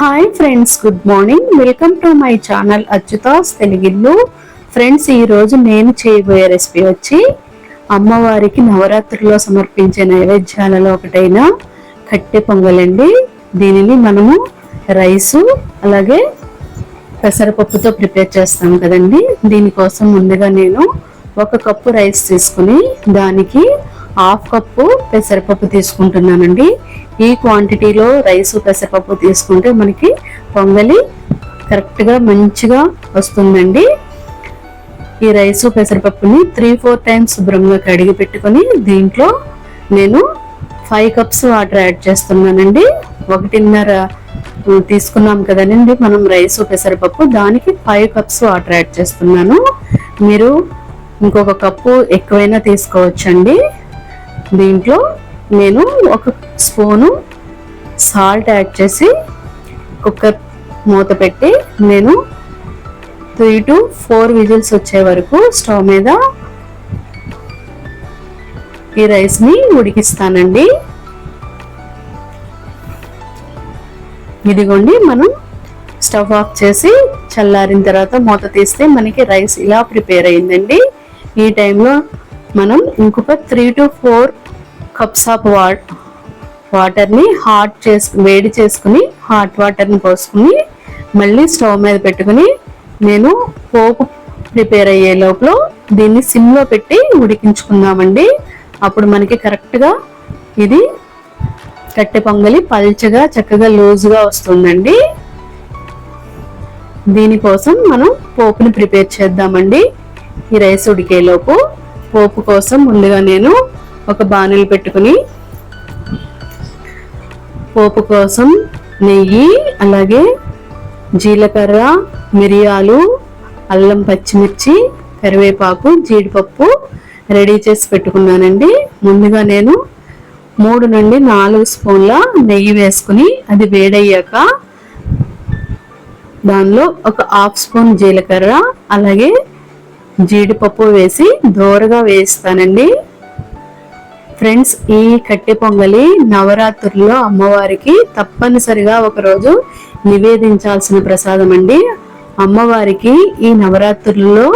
Hi friends good morning welcome to my channel Achyutha's Telugillu friends ఈరోజు నేను చేయబోయే recipe వచ్చి అమ్మవారికి నవరాత్రిలో సమర్పించే నైవేద్యాలలో ఒకటైన కట్టె పొంగలండి. దీనిని మనము రైసు అలాగే పెసరపప్పుతో ప్రిపేర్ చేస్తాం కదండి. దీనికోసం ముందుగా నేను ఒక కప్పు రైస్ తీసుకుని దానికి హాఫ్ కప్పు పెసరపప్పు తీసుకుంటున్నానండి. ఈ క్వాంటిటీలో రైస్ పెసరపప్పు తీసుకుంటే మనకి పొంగలి కరెక్ట్గా మంచిగా వస్తుందండి. ఈ రైసు పెసరపప్పుని త్రీ ఫోర్ టైమ్స్ శుభ్రంగా కడిగి పెట్టుకొని దీంట్లో నేను ఫైవ్ కప్స్ వాటర్ యాడ్ చేస్తున్నానండి. ఒకటిన్నర తీసుకున్నాం కదండి మనం రైస్ పెసరపప్పు. దానికి ఫైవ్ కప్స్ వాటర్ యాడ్ చేస్తున్నాను. మీరు ఇంకొక కప్పు ఎక్కువైనా తీసుకోవచ్చండి. దీంట్లో నేను ఒక స్పూను సాల్ట్ యాడ్ చేసి కుక్కర్ మూత పెట్టి నేను త్రీ టు ఫోర్ విజిల్స్ వచ్చే వరకు స్టవ్ మీద ఈ రైస్ని ఉడికిస్తానండి. ఇదిగోండి మనం స్టవ్ ఆఫ్ చేసి చల్లారిన తర్వాత మూత తీస్తే మనకి రైస్ ఇలా ప్రిపేర్ అయిందండి. ఈ టైంలో మనం ఇంకొక three two four cups of what వాటర్ని హాట్ చేసు వేడి చేసుకుని హాట్ వాటర్ని పోసుకుని మళ్ళీ స్టవ్ మీద పెట్టుకుని నేను పోపు ప్రిపేర్ అయ్యే లోపల దీన్ని సిమ్లో పెట్టి ఉడికించుకుందామండి. అప్పుడు మనకి కరెక్ట్గా ఇది కట్టె పొంగలి పల్చగా చక్కగా లూజ్గా వస్తుందండి. దీనికోసం మనం పోపుని ప్రిపేర్ చేద్దామండి. ఈ రైస్ ఉడికేలోపు పోపు కోసం ముందుగా నేను ఒక బాణలు పెట్టుకుని పోపు కోసం నెయ్యి అలాగే జీలకర్ర మిరియాలు అల్లం పచ్చిమిర్చి కరివేపాకు జీడిపప్పు రెడీ చేసి పెట్టుకున్నానండి. ముందుగా నేను మూడు నుండి నాలుగు స్పూన్ల నెయ్యి వేసుకుని అది వేడయ్యాక దానిలో ఒక హాఫ్ స్పూన్ జీలకర్ర అలాగే జీడిపప్పు వేసి దోరగా వేస్తానండి ఫ్రెండ్స్ ఈ కట్టె పొంగలి నవరాత్రుల్లో అమ్మవారికి తప్పనిసరిగా ఒకరోజు నివేదించాల్సిన ప్రసాదం అండి. అమ్మవారికి ఈ నవరాత్రుల్లో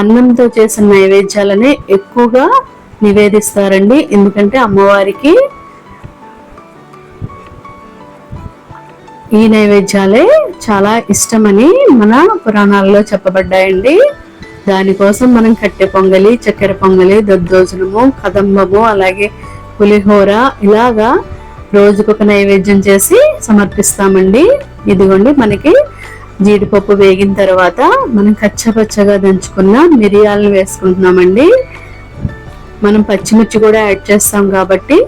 అన్నంతో చేసిన నైవేద్యాలనే ఎక్కువగా నివేదిస్తారండి. ఎందుకంటే అమ్మవారికి ఈ నైవేద్యాలే చాలా ఇష్టమని మన పురాణాల్లో చెప్పబడ్డాయండి. దానికోసం మనం కట్టె పొంగలి చక్కెర పొంగలి దద్దోజనము కదంబము అలాగే పులిహోర ఇలాగా రోజుకొక నైవేద్యం చేసి సమర్పిస్తామండి. ఇదిగోండి మనకి జీడిపప్పు వేగిన తర్వాత మనం కచ్చపచ్చగా దంచుకున్న మిరియాలను వేసుకుంటున్నామండి. మనం పచ్చిమిర్చి కూడా యాడ్ చేస్తాం కాబట్టి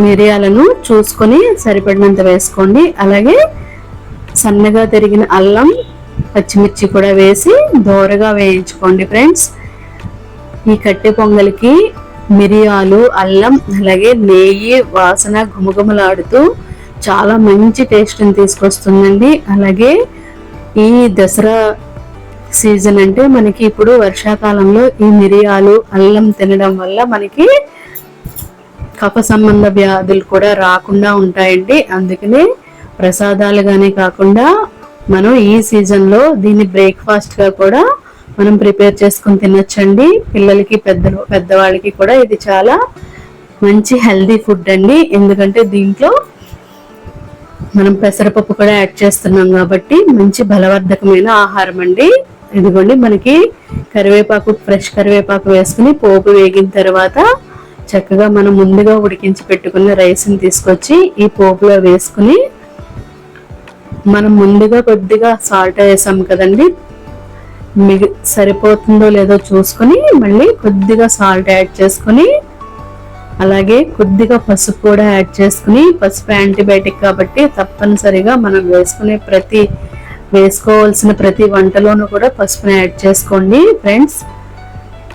మిరియాలను చూసుకొని సరిపడినంత వేసుకోండి. అలాగే సన్నగా తరిగిన అల్లం పచ్చిమిర్చి కూడా వేసి దోరగా వేయించుకోండి ఫ్రెండ్స్. ఈ కట్టె పొంగలికి మిరియాలు అల్లం అలాగే నెయ్యి వాసన గుమగుమలాడుతూ చాలా మంచి టేస్ట్ని తీసుకొస్తుందండి. అలాగే ఈ దసరా సీజన్ అంటే మనకి ఇప్పుడు వర్షాకాలంలో ఈ మిరియాలు అల్లం తినడం వల్ల మనకి కఫ సంబంధ వ్యాధులు కూడా రాకుండా ఉంటాయండి. అందుకనే ప్రసాదాలుగానే కాకుండా మనం ఈ సీజన్లో దీన్ని బ్రేక్ఫాస్ట్గా కూడా మనం ప్రిపేర్ చేసుకుని తినొచ్చండి. పిల్లలకి పెద్దలు పెద్దవాళ్ళకి కూడా ఇది చాలా మంచి హెల్దీ ఫుడ్ అండి. ఎందుకంటే దీంట్లో మనం పెసరపప్పు కూడా యాడ్ చేస్తున్నాం కాబట్టి మంచి బలవర్ధకమైన ఆహారం అండి. ఇదిగోండి మనకి కరివేపాకు ఫ్రెష్ కరివేపాకు వేసుకుని పోపు వేగిన తర్వాత చక్కగా మనం ముందుగా ఉడికించి పెట్టుకున్న రైస్ని తీసుకొచ్చి ఈ పోపులో వేసుకుని మనం ముందుగా కొద్దిగా సాల్ట్ వేసాం కదండి. మిగి సరిపోతుందో లేదో చూసుకొని మళ్ళీ కొద్దిగా సాల్ట్ యాడ్ చేసుకొని అలాగే కొద్దిగా పసుపు కూడా యాడ్ చేసుకుని పసుపు యాంటీబయాటిక్ కాబట్టి తప్పనిసరిగా మనం వేసుకునే ప్రతి వేసుకోవాల్సిన ప్రతి వంటలోనూ కూడా పసుపుని యాడ్ చేసుకోండి ఫ్రెండ్స్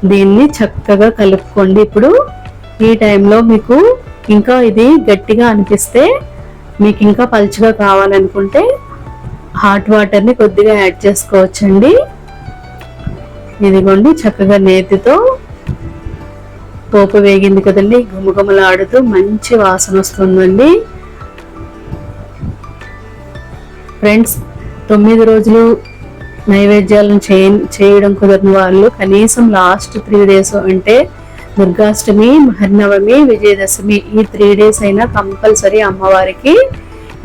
దీన్ని చక్కగా కలుపుకోండి ఇప్పుడు. ఈ టైంలో మీకు ఇంకా ఇది గట్టిగా అనిపిస్తే మీకు ఇంకా పలుచగా కావాలనుకుంటే హాట్ వాటర్ని కొద్దిగా యాడ్ చేసుకోవచ్చండి. ఇదిగోండి చక్కగా నేతితో పోపు వేగింది కదండి గుమగుమలాడుతూ మంచి వాసన వస్తుందండి. ఫ్రెండ్స్ తొమ్మిది రోజులు నైవేద్యాలను చేయ చేయడం కుదరని వాళ్ళు కనీసం లాస్ట్ త్రీ డేస్ అంటే దుర్గాష్టమి మహర్నవమి విజయదశమి ఈ త్రీ డేస్ అయినా కంపల్సరీ అమ్మవారికి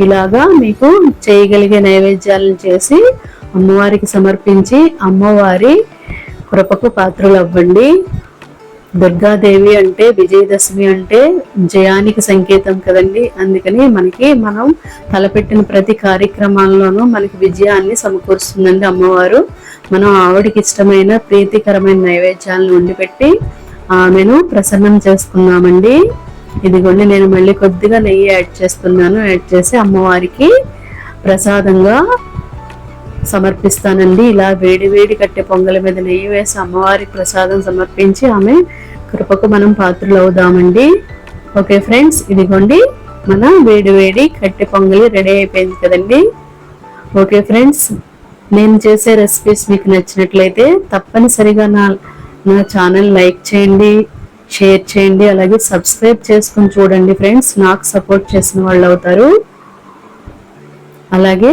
ఇలాగా మీకు చేయగలిగే నైవేద్యాలను చేసి అమ్మవారికి సమర్పించి అమ్మవారి కృపకు పాత్రలు అవ్వండి దుర్గాదేవి అంటే విజయదశమి అంటే జయానికి సంకేతం కదండి. అందుకని మనకి మనం తలపెట్టిన ప్రతి కార్యక్రమాల్లోనూ మనకి విజయాన్ని సమకూరుస్తుందండి అమ్మవారు. మనం ఆవిడకి ఇష్టమైన ప్రీతికరమైన నైవేద్యాలను వండిపెట్టి ఆమెను ప్రసన్నం చేసుకున్నామండి. ఇదిగోండి నేను మళ్ళీ కొద్దిగా నెయ్యి యాడ్ చేస్తున్నాను. యాడ్ చేసి అమ్మవారికి ప్రసాదంగా సమర్పిస్తానండి. ఇలా వేడి వేడి కట్టే పొంగల మీద నెయ్యి వేసి అమ్మవారికి ప్రసాదం సమర్పించి ఆమె కృపకు మనం పాత్రలు అవుదామండి ఓకే ఫ్రెండ్స్ ఇదిగోండి మన వేడి వేడి కట్టె పొంగలి రెడీ అయిపోయింది కదండి. ఓకే ఫ్రెండ్స్ నేను చేసే రెసిపీస్ మీకు నచ్చినట్లయితే తప్పనిసరిగా నా నా ఛానల్ లైక్ చేయండి షేర్ చేయండి అలాగే సబ్స్క్రైబ్ చేసుకుని చూడండి ఫ్రెండ్స్. నాకు సపోర్ట్ చేసిన వాళ్ళు అవుతారు. అలాగే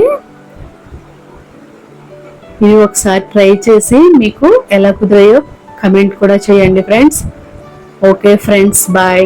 ఇవి ఒకసారి ట్రై చేసి మీకు ఎలా కుదిరాయో కమెంట్ కూడా చేయండి ఫ్రెండ్స్. Okay friends bye.